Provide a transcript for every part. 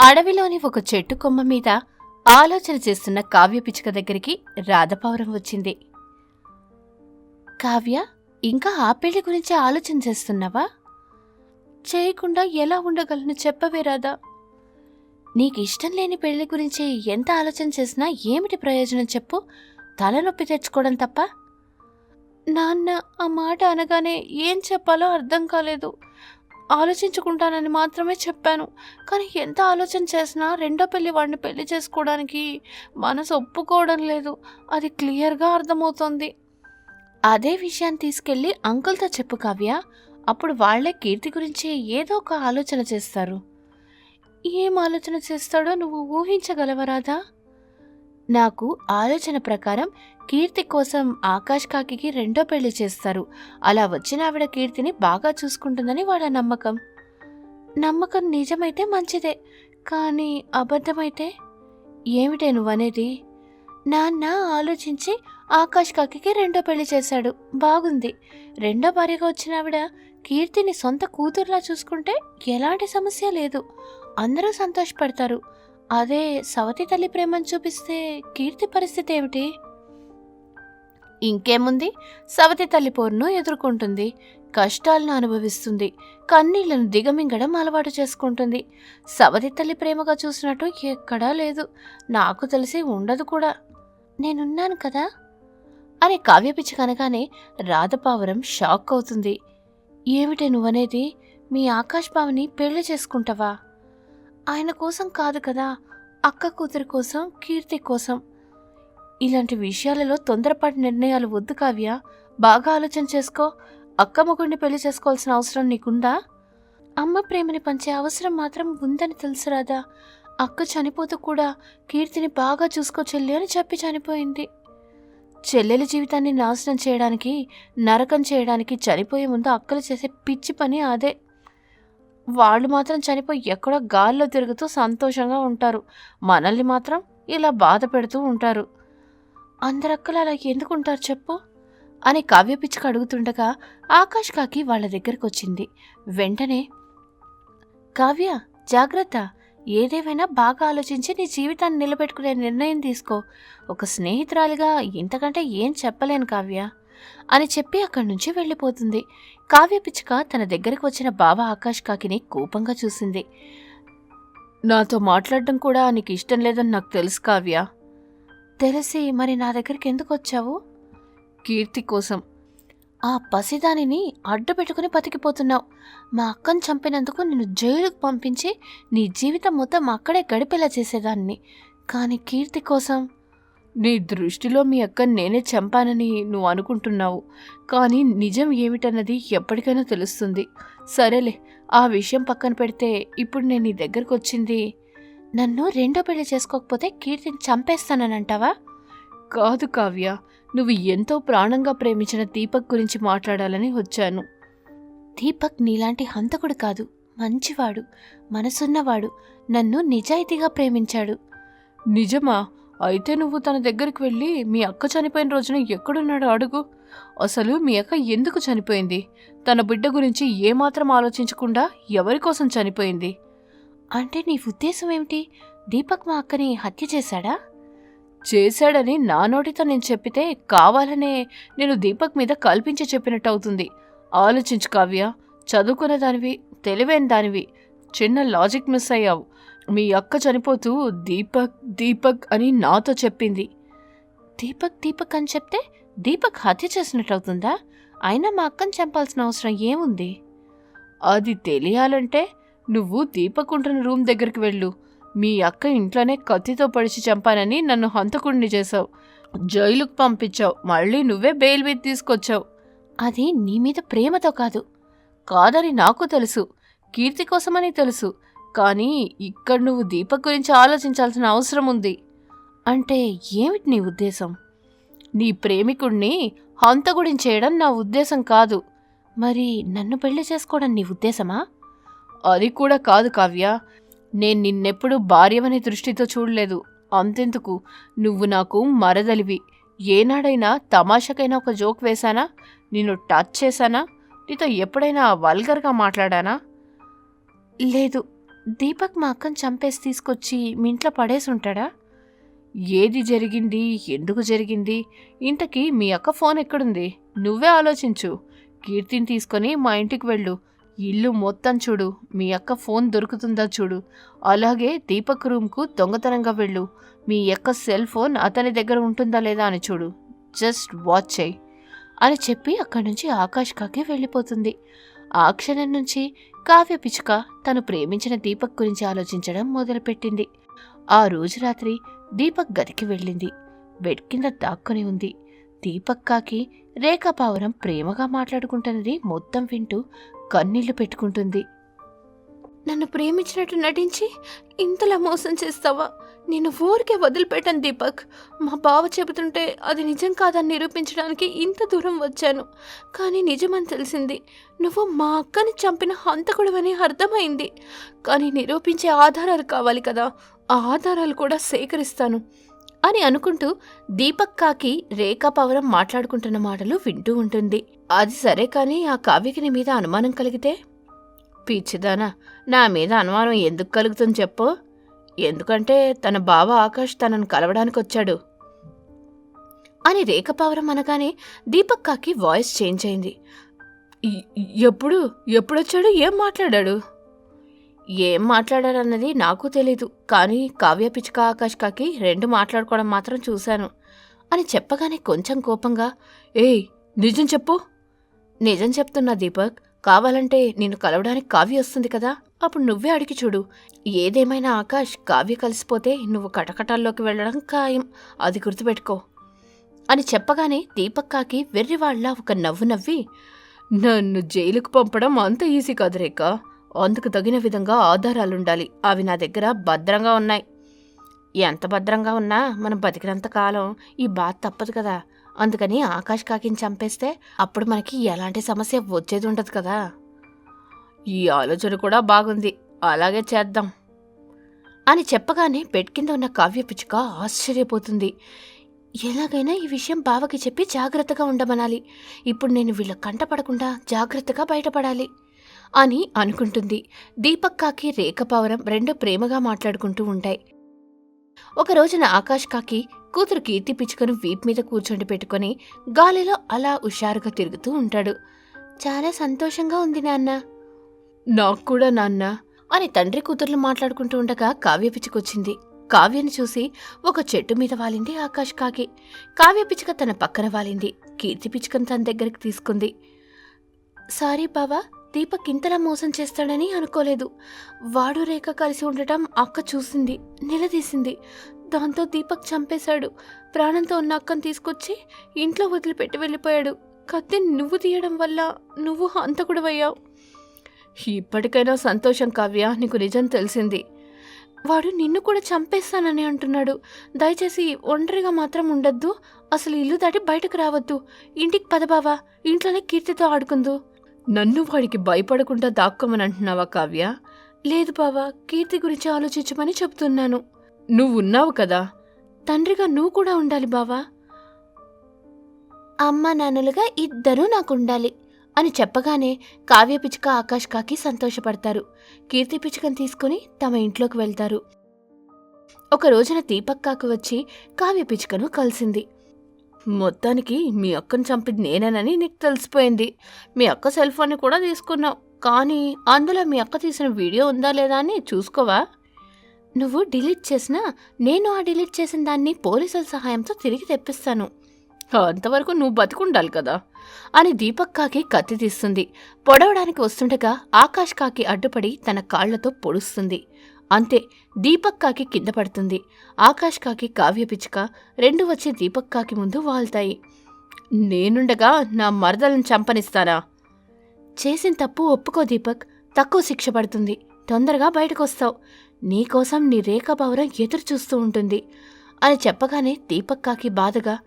అడవిలోని ఒక చెట్టు కొమ్మ మీద ఆలోచన చేస్తున్న కావ్య పిచ్చుక దగ్గరికి రాధపావురం వచ్చింది. కావ్య ఇంకా ఆ పెళ్ళి గురించి ఆలోచన చేస్తున్నావా? చేయకుండా ఎలా ఉండగలను చెప్పవే రాధా. నీకు ఇష్టం లేని పెళ్ళి గురించి ఎంత ఆలోచన చేసినా ఏమిటి ప్రయోజనం చెప్పు. తలనొప్పి తెచ్చుకోవడం తప్ప. నాన్న ఆ మాట అనగానే ఏం చెప్పాలో అర్థం కాలేదు. ఆలోచించుకుంటానని మాత్రమే చెప్పాను. కానీ ఎంత ఆలోచన చేసినా రెండో పెళ్ళి వాడిని పెళ్ళి చేసుకోవడానికి మనసు ఒప్పుకోవడం లేదు. అది క్లియర్గా అర్థమవుతోంది. అదే విషయాన్ని తీసుకెళ్ళి అంకుల్తో చెప్పు కావ్య. అప్పుడు వాళ్ళే కీర్తి గురించి ఏదో ఒక ఆలోచన చేస్తారు. ఏం ఆలోచన చేస్తాడో నువ్వు ఊహించగలవరాదా నాకు ఆలోచన ప్రకారం కీర్తి కోసం ఆకాష్ కాకికి రెండో పెళ్ళి చేస్తారు. అలా వచ్చిన ఆవిడ కీర్తిని బాగా చూసుకుంటుందని వాళ్ళ నమ్మకం. నమ్మకం నిజమైతే మంచిదే కానీ అబద్ధమైతే? ఏమిటే నువ్వనేది? నాన్న ఆలోచించి ఆకాష్ కాకికి రెండో పెళ్ళి చేశాడు. బాగుంది. రెండో భార్యగా వచ్చిన ఆవిడ కీర్తిని సొంత కూతురులా చూసుకుంటే ఎలాంటి సమస్య లేదు. అందరూ సంతోషపడతారు. అదే సవతి తల్లి ప్రేమను చూపిస్తే కీర్తి పరిస్థితి ఏమిటి? ఇంకేముంది? సవతి తల్లి పోరును ఎదుర్కొంటుంది. కష్టాలను అనుభవిస్తుంది. కన్నీళ్ళను దిగమింగడం అలవాటు చేసుకుంటుంది. సవతి తల్లి ప్రేమగా చూసినట్టు ఎక్కడా లేదు. నాకు తెలిసి ఉండదు కూడా. నేనున్నాను కదా? అని కావ్యపిచ్చి కనగానే రాధపావరం షాక్ అవుతుంది. ఏమిటే నువ్వనేది? మీ ఆకాశ్ బావని పెళ్ళి చేసుకుంటావా? ఆయన కోసం కాదు కదా అక్క కూతురు కోసం కీర్తి కోసం. ఇలాంటి విషయాలలో తొందరపాటి నిర్ణయాలు వద్దు కావ్య. బాగా ఆలోచన చేసుకో. అక్క మొగుడిని పెళ్ళి చేసుకోవాల్సిన అవసరం నీకుందా? అమ్మ ప్రేమని పంచే అవసరం మాత్రం ఉందని తెలుసు రాదా అక్క చనిపోతూ కూడా కీర్తిని బాగా చూసుకో చెల్లి అని చెప్పి చనిపోయింది. చెల్లెల జీవితాన్ని నాశనం చేయడానికి నరకం చేయడానికి చనిపోయే ముందు అక్కలు చేసే పిచ్చి పని అదే. వాళ్ళు మాత్రం చనిపోయి ఎక్కడో గాల్లో తిరుగుతూ సంతోషంగా ఉంటారు. మనల్ని మాత్రం ఇలా బాధ పెడుతూ ఉంటారు. అందరక్కలు అలా ఎందుకు ఉంటారు చెప్పు? అని కావ్య పిచ్చుక అడుగుతుండగా ఆకాష్ కాకి వాళ్ళ దగ్గరకు వచ్చింది వెంటనే కావ్య జాగ్రత్త. ఏదేమైనా బాగా ఆలోచించి నీ జీవితాన్ని నిలబెట్టుకునే నిర్ణయం తీసుకో. ఒక స్నేహితురాలిగా ఇంతకంటే ఏం చెప్పలేను కావ్య. అని చెప్పి అక్కడి నుంచి వెళ్ళిపోతుంది. కావ్య పిచ్చుక తన దగ్గరకు వచ్చిన బావ ఆకాష్ కాకిని కోపంగా చూసింది. నాతో మాట్లాడడం కూడా నీకు ఇష్టం లేదని నాకు తెలుసు కావ్య. తెలిసి మరి నా దగ్గరికి ఎందుకు వచ్చావు? కీర్తి కోసం. ఆ పసిదానిని అడ్డు పెట్టుకుని బతికిపోతున్నావు. మా అక్కను చంపినందుకు నిన్ను జైలుకు పంపించి నీ జీవితం మొత్తం అక్కడే గడిపేలా చేసేదాన్ని. కానీ కీర్తి కోసం నీ దృష్టిలో మీ అక్కని నేనే చంపానని నువ్వు అనుకుంటున్నావు. కానీ నిజం ఏమిటన్నది ఎప్పటికైనా తెలుస్తుంది. సరేలే ఆ విషయం పక్కన పెడితే ఇప్పుడు నేను నీ దగ్గరకు వచ్చింది నన్ను రెండో పెళ్ళి చేసుకోకపోతే కీర్తిని చంపేస్తాననంటావా? కాదు కావ్య నువ్వు ఎంతో ప్రాణంగా ప్రేమించిన దీపక్ గురించి మాట్లాడాలని వచ్చాను. దీపక్ నీలాంటి హంతకుడు కాదు మంచివాడు మనసున్నవాడు నన్ను నిజాయితీగా ప్రేమించాడు. నిజమా? అయితే నువ్వు తన దగ్గరికి వెళ్ళి మీ అక్క చనిపోయిన రోజున ఎక్కడున్నాడో అడుగు. అసలు మీ అక్క ఎందుకు చనిపోయింది? తన బిడ్డ గురించి ఏమాత్రం ఆలోచించకుండా ఎవరి కోసం చనిపోయింది? అంటే నీ ఉద్దేశం ఏమిటి? దీపక్ మా అక్కని హత్య చేశాడా? చేశాడని నా నోటితో నేను చెప్పితే కావాలనే నేను దీపక్ మీద కల్పించి చెప్పినట్టు అవుతుంది ఆలోచించు కావ్య చదువుకునే దానివి తెలివైన దానివి. చిన్న లాజిక్ మిస్ అయ్యావు. మీ అక్క చనిపోతూ దీపక్ దీపక్ అని నాతో చెప్పింది. దీపక్ దీపక్ అని చెప్తే దీపక్ హత్య చేసినట్టు అవుతుందా అయినా మా అక్కని చంపాల్సిన అవసరం ఏముంది? అది తెలియాలంటే నువ్వు దీపక్ ఉంటున్న రూమ్ దగ్గరికి వెళ్ళు. మీ అక్క ఇంట్లోనే కత్తితో పడిచి చంపానని నన్ను హంతకుడిని చేశావు. జైలుకు పంపించావు. మళ్ళీ నువ్వే బెయిల్ మీద తీసుకొచ్చావు. అది నీ మీద ప్రేమతో కాదు. కాదని నాకు తెలుసు. కీర్తి కోసమని తెలుసు. కానీ ఇక్కడ నువ్వు దీపక్ గురించి ఆలోచించాల్సిన అవసరం ఉంది. అంటే ఏమిటి నీ ఉద్దేశం? నీ ప్రేమికుణ్ణి హంతకుడిని చేయడం నా ఉద్దేశం కాదు. మరి నన్ను పెళ్ళి చేసుకోవడం నీ ఉద్దేశమా? అది కూడా కాదు కావ్య. నేను నిన్నెప్పుడు భార్యవని దృష్టితో చూడలేదు. అంతెందుకు? నువ్వు నాకు మరదలివి. ఏనాడైనా తమాషకైనా ఒక జోక్ వేశానా? నిన్ను టచ్ చేశానా? నీతో ఎప్పుడైనా వల్గర్గా మాట్లాడానా? లేదు. దీపక్ మా అక్కను చంపేసి తీసుకొచ్చి మీ ఇంట్లో పడేసి ఉంటాడా? ఏది జరిగింది? ఎందుకు జరిగింది? ఇంతకీ మీ అక్క ఫోన్ ఎక్కడుంది? నువ్వే ఆలోచించు. కీర్తిని తీసుకొని మా ఇంటికి వెళ్ళు. ఇల్లు మొత్తం చూడు. మీ అక్క ఫోన్ దొరుకుతుందా చూడు. అలాగే దీపక్ రూమ్కు దొంగతనంగా వెళ్ళు. మీ అక్క సెల్ ఫోన్ అతని దగ్గర ఉంటుందా లేదా అని చూడు. జస్ట్ వాచ్ చేయి. అని చెప్పి అక్కడి నుంచి ఆకాష్ కాకి వెళ్ళిపోతుంది. ఆ క్షణం నుంచి కావ్య పిచ్చుక తను ప్రేమించిన దీపక్ గురించి ఆలోచించడం మొదలుపెట్టింది. ఆ రోజు రాత్రి దీపక్ గదికి వెళ్ళింది. బెడ్ కింద దాక్కుని ఉంది. దీపక్ కాకి రేఖా పావురం ప్రేమగా మాట్లాడుకుంటున్నది మొత్తం వింటూ కన్నీళ్ళు పెట్టుకుంటుంది. నన్ను ప్రేమించినట్టు నటించి ఇంతలా మోసం చేస్తావా? నేను ఊరికే వదిలిపెట్టాను దీపక్. మా బావ చెబుతుంటే అది నిజం కాదని నిరూపించడానికి ఇంత దూరం వచ్చాను. కానీ నిజమని తెలిసింది. నువ్వు మా అక్కని చంపిన హంతకుడవని అర్థమైంది. కానీ నిరూపించే ఆధారాలు కావాలి కదా. ఆ ఆధారాలు కూడా సేకరిస్తాను అని అనుకుంటూ దీపక్ కాకి రేఖా పవరం మాట్లాడుకుంటున్న మాటలు వింటూ ఉంటుంది. అది సరే కానీ ఆ కావ్యకి నీ మీద అనుమానం కలిగితే? పిచ్చిదానా నా మీద అనుమానం ఎందుకు కలుగుతుంది చెప్పు. ఎందుకంటే తన బావ ఆకాష్ తనను కలవడానికి వచ్చాడు అని రేఖపావరం అనగానే దీపక్ కాకి వాయిస్ చేంజ్ అయింది. ఎప్పుడు ఎప్పుడొచ్చాడు? ఏం మాట్లాడాడు? ఏం మాట్లాడాడన్నది నాకు తెలీదు కానీ కావ్య పిచ్చుక ఆకాష్ కాకి రెండు మాట్లాడుకోవడం మాత్రం చూశాను. అని చెప్పగానే కొంచెం కోపంగా ఏయ్ నిజం చెప్పు. నిజం చెప్తున్నా దీపక్ కావాలంటే నిన్ను కలవడానికి కావ్య వస్తుంది కదా. అప్పుడు నువ్వే అడిగి చూడు. ఏదేమైనా ఆకాష్ కావ్య కలిసిపోతే నువ్వు కటకటాల్లోకి వెళ్ళడం ఖాయం. అది గుర్తుపెట్టుకో. అని చెప్పగానే దీపక్కాకి వెర్రివాళ్ళ ఒక నవ్వు నవ్వి నన్ను జైలుకు పంపడం అంత ఈజీ కాదు రేఖ అందుకు తగిన విధంగా ఆధారాలుండాలి. అవి నా దగ్గర భద్రంగా ఉన్నాయి. ఎంత భద్రంగా ఉన్నా మనం బతికినంత కాలం ఈ బాధ తప్పదు కదా. అందుకని ఆకాష్ కాకిని చంపేస్తే అప్పుడు మనకి ఎలాంటి సమస్య వచ్చేది ఉండదు కదా. ఈ ఆలోచన కూడా బాగుంది. అలాగే చేద్దాం. అని చెప్పగానే బెడ్ కింద ఉన్న కావ్య పిచ్చుక ఆశ్చర్యపోతుంది. ఎలాగైనా ఈ విషయం బావకి చెప్పి జాగ్రత్తగా ఉండమనాలి. ఇప్పుడు నేను వీళ్ళ కంటపడకుండా జాగ్రత్తగా బయటపడాలి అని అనుకుంటుంది. దీపక్ కాకి రేఖపావరం రెండు ప్రేమగా మాట్లాడుకుంటూ ఉంటాయి. ఒక రోజున ఆకాష్ కాకి కూతురు కీర్తి పిచ్చుకను వీప్ మీద కూర్చొని పెట్టుకొని గాలిలో అలా హుషారుగా తిరుగుతూ ఉంటాడు. చాలా సంతోషంగా ఉంది నాన్న. నాకు కూడా నాన్న అని తండ్రి కూతుర్లు మాట్లాడుకుంటూ ఉండగా కావ్య పిచ్చుకొచ్చింది. కావ్యను చూసి ఒక చెట్టు మీద వాలింది ఆకాష్ కాకి. కావ్య పిచ్చుక తన పక్కన వాలింది. కీర్తి పిచ్చుకను తన దగ్గరికి తీసుకుంది. సారీ బావా దీపక్ ఇంతలా మోసం చేస్తాడని అనుకోలేదు. వాడు రేఖ కలిసి ఉండటం అక్క చూసింది నిలదీసింది. దాంతో దీపక్ చంపేశాడు. ప్రాణంతో ఉన్న అక్కను తీసుకొచ్చి ఇంట్లో వదిలిపెట్టి వెళ్ళిపోయాడు. కత్తి నువ్వు తీయడం వల్ల నువ్వు హంతకుడవయ్యావు. ఇప్పటికైనా సంతోషం కావ్య నీకు నిజం తెలిసింది. వాడు నిన్ను కూడా చంపేస్తానని అంటున్నాడు. దయచేసి ఒంటరిగా మాత్రం ఉండొద్దు. అసలు ఇల్లు దాటి బయటకు రావద్దు. ఇంటికి పదబావా ఇంట్లోనే కీర్తితో ఆడుకుందు. నన్ను వాడికి భయపడకుండా దాక్కోమని అంటున్నావా కావ్య? లేదు బావా కీర్తి గురించి ఆలోచించమని చెప్తున్నాను. నువ్వున్నావు కదా. తండ్రిగా నువ్వు కూడా ఉండాలి బావా. అమ్మ నాన్నలుగా ఇద్దరూ నాకు ఉండాలి అని చెప్పగానే కావ్య పిచ్చుక ఆకాష్ కాకి సంతోషపడతారు. కీర్తి పిచ్చుకను తీసుకుని తమ ఇంట్లోకి వెళ్తారు. ఒక రోజున దీపక్ కాకు వచ్చి కావ్య పిచ్చుకను కలిసింది. మొత్తానికి మీ అక్కను చంపింది నేనేనని నీకు తెలిసిపోయింది. మీ అక్క సెల్ ఫోన్ని కూడా తీసుకున్నావు. కానీ అందులో మీ అక్క తీసిన వీడియో ఉందా లేదా అని చూసుకోవా? నువ్వు డిలీట్ చేసినా నేను ఆ డిలీట్ చేసిన దాన్ని పోలీసుల సహాయంతో తిరిగి తెప్పిస్తాను. అంతవరకు నువ్వు బతుకుండాలి కదా అని దీపక్ కాకి కత్తి తీస్తుంది. పొడవడానికి వస్తుండగా ఆకాష్ కాకి అడ్డుపడి తన కాళ్ళతో పొడుస్తుంది. అంతే దీపక్ కాకి కింద పడుతుంది. ఆకాష్ కాకి కావ్య పిచ్చుక రెండు వచ్చి దీపక్ కాకి ముందు వాల్తాయి నేనుండగా నా మరదలను చంపనిస్తానా? చేసిన తప్పు ఒప్పుకో దీపక్ తక్కువ శిక్ష పడుతుంది. తొందరగా బయటకొస్తావు. నీకోసం నీ రేఖ ఎదురు చూస్తూ ఉంటుంది. అని చెప్పగానే దీపక్ కాకి బాధగా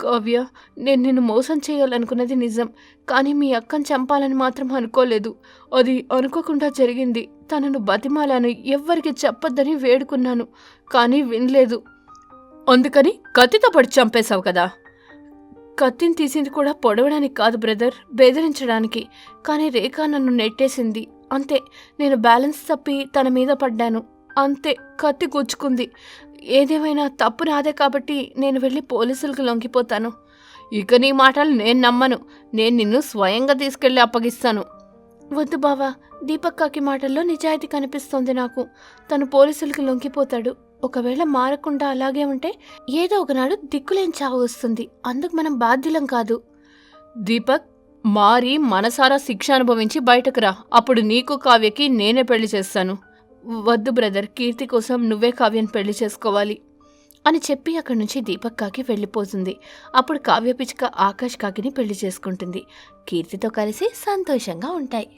కావ్య నేను నిన్ను మోసం చేయాలనుకున్నది నిజం కానీ మీ అక్కని చంపాలని మాత్రం అనుకోలేదు. అది అనుకోకుండా జరిగింది. తనను బతిమాలాను ఎవ్వరికి చెప్పొద్దని వేడుకున్నాను కానీ వినలేదు. అందుకని కత్తితో పడి చంపేశావు కదా. కత్తిని తీసింది కూడా పొడవడానికి కాదు బ్రదర్ బెదిరించడానికి. కానీ రేఖ నన్ను నెట్టేసింది. అంతే నేను బ్యాలెన్స్ తప్పి తన మీద పడ్డాను. అంతే కత్తి గుచ్చుకుంది. ఏదేమైనా తప్పు నాదే కాబట్టి నేను వెళ్ళి పోలీసులకు లొంగిపోతాను. ఇక నీ మాటలు నేను నమ్మను. నేను నిన్ను స్వయంగా తీసుకెళ్ళి అప్పగిస్తాను. వద్దు బావా దీపక్కకి మాటల్లో నిజాయితీ కనిపిస్తోంది నాకు. తను పోలీసులకి లొంగిపోతాడు. ఒకవేళ మారకుండా అలాగే ఉంటే ఏదో ఒకనాడు దిక్కులేని చావు వస్తుంది. అందుకు మనం బాధ్యులం కాదు. దీపక్ మారి మనసారా శిక్ష అనుభవించి బయటకు రా. అప్పుడు నీకు కావ్యకి నేనే పెళ్ళి చేస్తాను. వద్దు బ్రదర్ కీర్తి కోసం నువ్వే కావ్యను పెళ్ళి చేసుకోవాలి అని చెప్పి అక్కడి నుంచి దీపక్ కాకి వెళ్ళిపోతుంది. అప్పుడు కావ్య పిచ్చుక ఆకాష్ కాకిని పెళ్ళి చేసుకుంటుంది. కీర్తితో కలిసి సంతోషంగా ఉంటాయి.